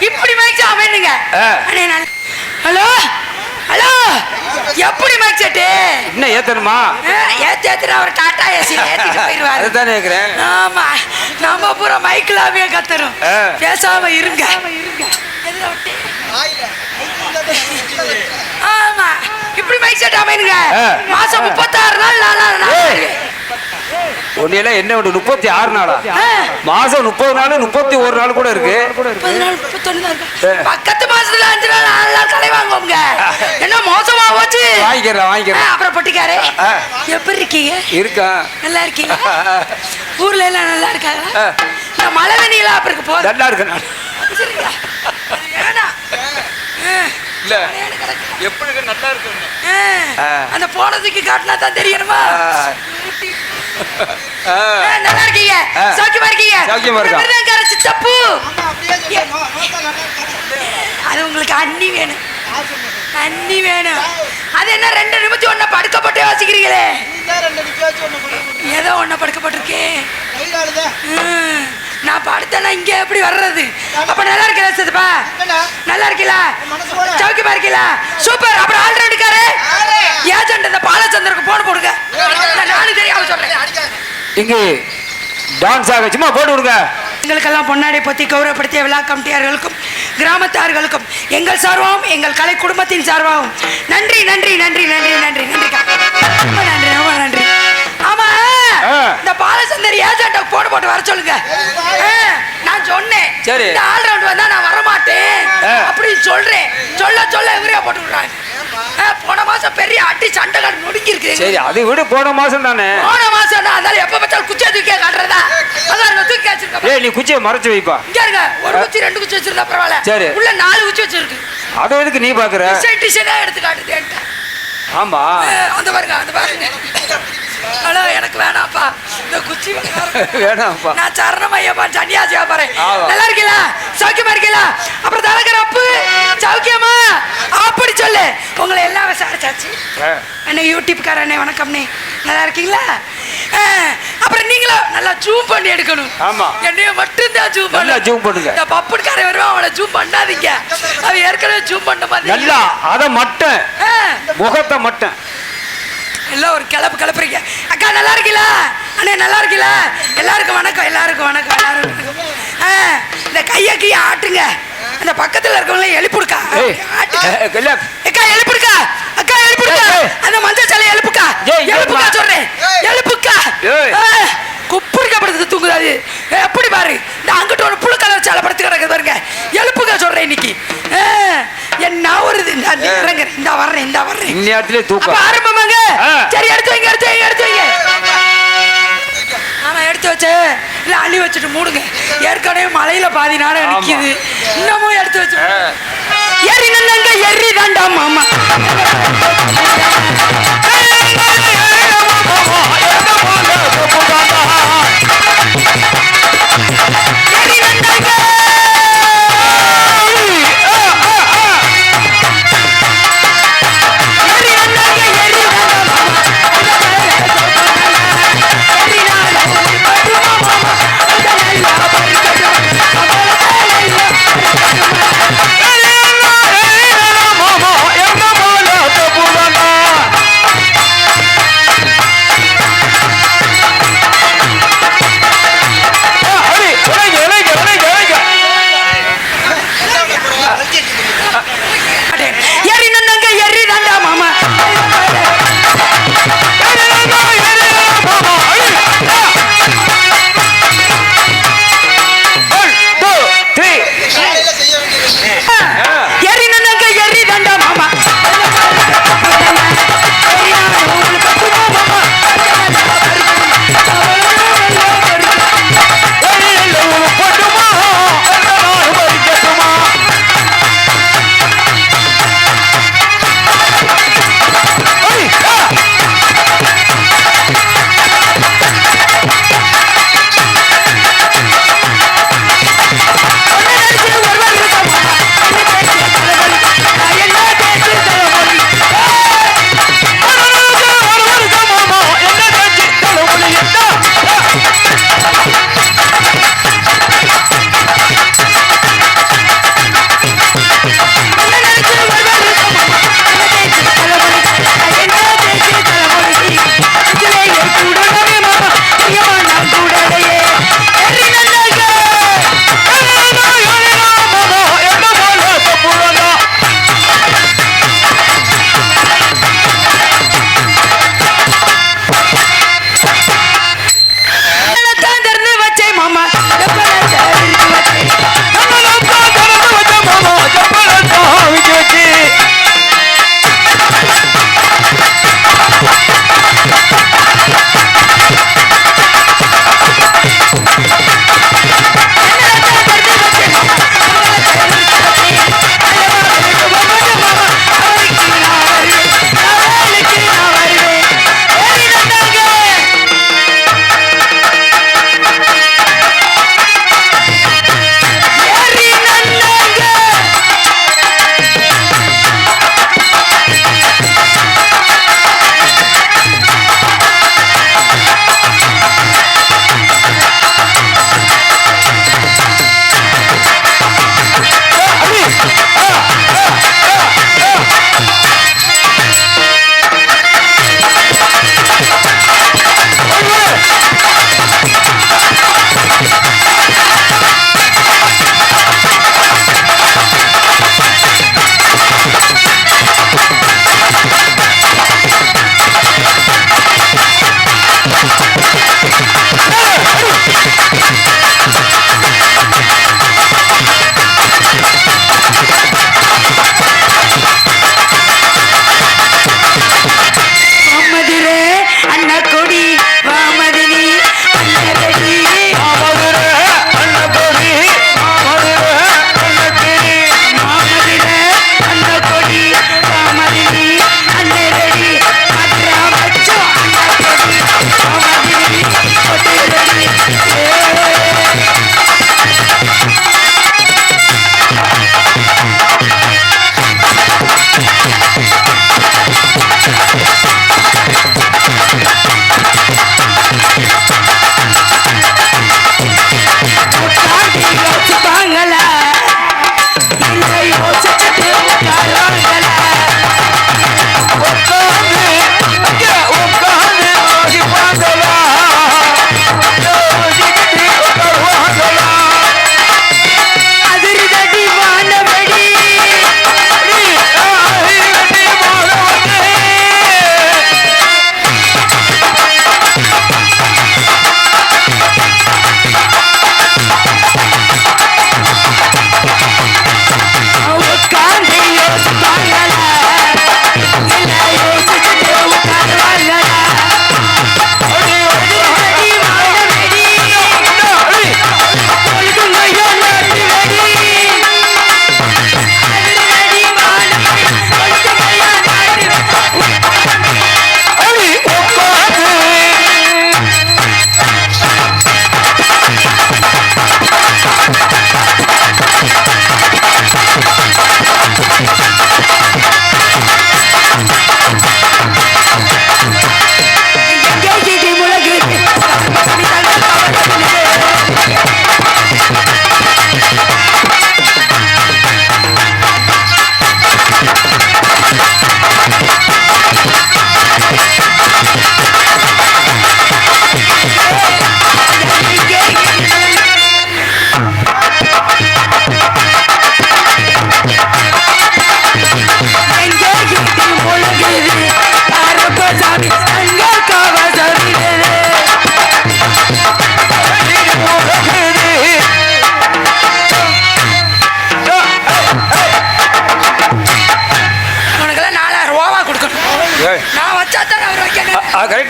இப்படி. அண்ணே நான் ஹலோ? ஹலோ? எப்படி மைக் செட்டு என்ன ஏத்தணுமா? ஏத்தி ஏத்துற அவர் டாடா ஏசி ஏத்திட்டு போயிருவாரு அதுதானே கேக்குறேன். ஆமா. நம்ம பூரா மைக்கிலாவே கத்துறோம். பேசாம இருங்க. எதுல விட்டு? ஆமா. இப்படி மைக் செட் அமைனுங்க. மாசம் முப்பத்தாறு நாள் நாள். உன்னையெல்லாம் என்ன ஒன்று முப்பத்தி ஆறு நாளா. மாசம் முப்பது நாள் முப்பத்தி ஒரு நாள் கூட இருக்கு. பக்கத்து மாசத்துல அஞ்சு நாள் நாலு நாள் கடை வாங்குவோங்க என்ன மோசமா போச்சு வாங்கிக்கிறேன். வாங்கிக்கிறேன் அப்புறம் பொட்டிக்காரு. எப்படி இருக்கீங்க? இருக்கா? நல்லா இருக்கீங்க? ஊர்ல எல்லாம் நல்லா இருக்காங்களா? ஆ. இந்த மழை தண்ணியெல்லாம் அப்புறம் இருக்கு நல்லா இருக்கு நான் சரிங்களா? அது வேணாம். ஆ. இல்ல. எப்படி இருக்கு? நல்லா இருக்கு. அந்த போனதுக்கு காட்டினா தான் தெரியணுமா? நல்லா இருக்கீங்க. சௌக்கியமா இருக்கீங்க? சௌக்கியமா இருக்கோம். மிருதங்கார சித்தப்பு அது உங்களுக்கு அண்ணி வேணும். அண்ணி வேணும். அது என்ன ரெண்டு நிமிஷம் ஒண்ணு படுக்கப்பட்டு வாசிக்கிறீங்களே ஏதோ ஒண்ணு படுக்கப்பட்டிருக்கேன் நான் படுத்தேன்னா இங்க எப்படி வர்றது? அப்ப நல்லா இருக்கல சித்தப்பா? நல்லா இருக்கீங்களா? சௌக்கியமா இருக்கீங்களா? சூப்பர். அப்புறம் ஆல்ரவுண்டுக்காரு ஏஜென்ட் இந்த பாலச்சந்தருக்கு போன் போடுங்க நான் நானும் தெரியாம சொல்றேன். இங்க டான்ஸ் ஆக சும்மா போட்டு விடுங்க எங்களுக்கெல்லாம் பொன்னாடை பற்றி கௌரவப்படுத்திய விழா கமிட்டியார்களுக்கும் கிராமத்தார்களுக்கும் எங்கள் சார்பாகவும் எங்கள் கலை குடும்பத்தின் சார்பாகவும் நன்றி நன்றி நன்றி நன்றி நன்றி நன்றிக்கா ரொம்ப நன்றி ரொம்ப நன்றி. இந்த பாலச்சந்தர் ஏஜென்ட்ட போடு போட்டு வர சொல்லுங்க. நான் சொன்னேன். சரி. இந்த ஆல் ரவுண்ட் வந்தா நான் வரமாட்டேன். ஆ. அப்படின்னு சொல்றேன். சொல்ல சொல்ல இவரே போட்டு விடுறாங்க போன மாசம் பெரிய அடி சண்டை காடு நொடுங்கி இருக்கு சரி அது விடு போன மாசம் தானே. போன மாசம் நான் அதனால எப்ப பார்த்தாலும் குச்சியை தூக்கி காட்டுறதா? அதான் தூக்கி வச்சிருக்கேன் ஏய் நீ குச்சியை மறைச்சு வைப்பா. இங்க இருங்க. ஒரு குச்சி ரெண்டு குச்சி வச்சிருந்தா பரவாயில்ல. சரி. உள்ள நாலு குச்சி வச்சிருக்கு. அது எதுக்கு நீ பாக்குற? டிசைன் டிசைனா எடுத்து காட்டுது. ஆமா. அந்த பாருங்க அந்த பாருங்க. ஹலோ எனக்கு வேணாம்ப்பா. இந்த குச்சி வேணாம். வேணாம்ப்பா. நான் சரணம் ஐயப்பா சன்னியாசியா பாறேன். ஆமா. நல்லா இருக்கீங்களா? சௌக்கியமா இருக்கீங்களா? அப்புறம் தலைக்கிற அப்பு சௌக்கியமா? அப்படி சொல்லு. உங்களை எல்லாம் விசாரிச்சாச்சு. அண்ணே யூடியூப்கார அண்ணே வணக்கம்ண்ணே. நல்லா இருக்கீங்களா? அப்புறம் நீங்களும் நல்லா ஜூம் பண்ணி எடுக்கணும். ஆமா. என்னைய மட்டும் தான் ஜூம் நல்லா பண்ணு zoom பண்ணுங்க. இந்த பப்புட்காரன் வருவான் அவனை ஜூம் பண்ணாதீங்க. அவன் ஏற்கனவே ஜூம் பண்ண மாதிரி நல்லா அத மட்டன் அஹ், முகத்தை மட்டன் எல்லாம் ஒரு கிளப்பு கிளப்புறீங்க. அக்கா நல்லா இருக்கீங்களா? அண்ணே நல்லா இருக்கீங்களா? எல்லாருக்கும் வணக்கம் எல்லாருக்கும் வணக்கம் வணக்கம். ஆ, இந்த கையை கையை ஆட்டுங்க. அந்த பக்கத்துல இருக்கவங்கள எழுப்புடுக்கா. அக்கா எழுப்புடுக்கா. அக்கா எழுப்புடுக்கா. அந்த மஞ்சள் சாலை எழுப்புக்கா. எழுப்புக்கா? சொல்றேன். எழுப்புக்கா. ஏய். குப்புடிக்கப்படுறது தூங்குது அது ஏய், எப்படி பாரு. இந்த அங்கிட்ட ஒரு புழு கலர் சாலை படுத்து கிடக்குது பாருங்க. எழுப்புக்கா சொல்றேன் இன்னைக்கு. இந்த வர்றேன் இந்த வர்றேன். இந்நேரத்திலே அப்ப தூக்கம் ஆரம்பமாங்க. சரி எடுத்து வைங்க எடுத்து வைங்க எடுத்து வைங்க. ஆமா எடுத்து வச்சு இல்ல அள்ளி வச்சுட்டு மூடுங்க. ஏற்கனவே மலையில பாதி ஆமா. நிக்குது. இன்னமும் எடுத்து வச்சு. எரி நன்னங்க எரி தாண்டா மாமா.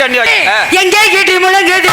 கண்டி எங்கே கிட்டி முழங்குது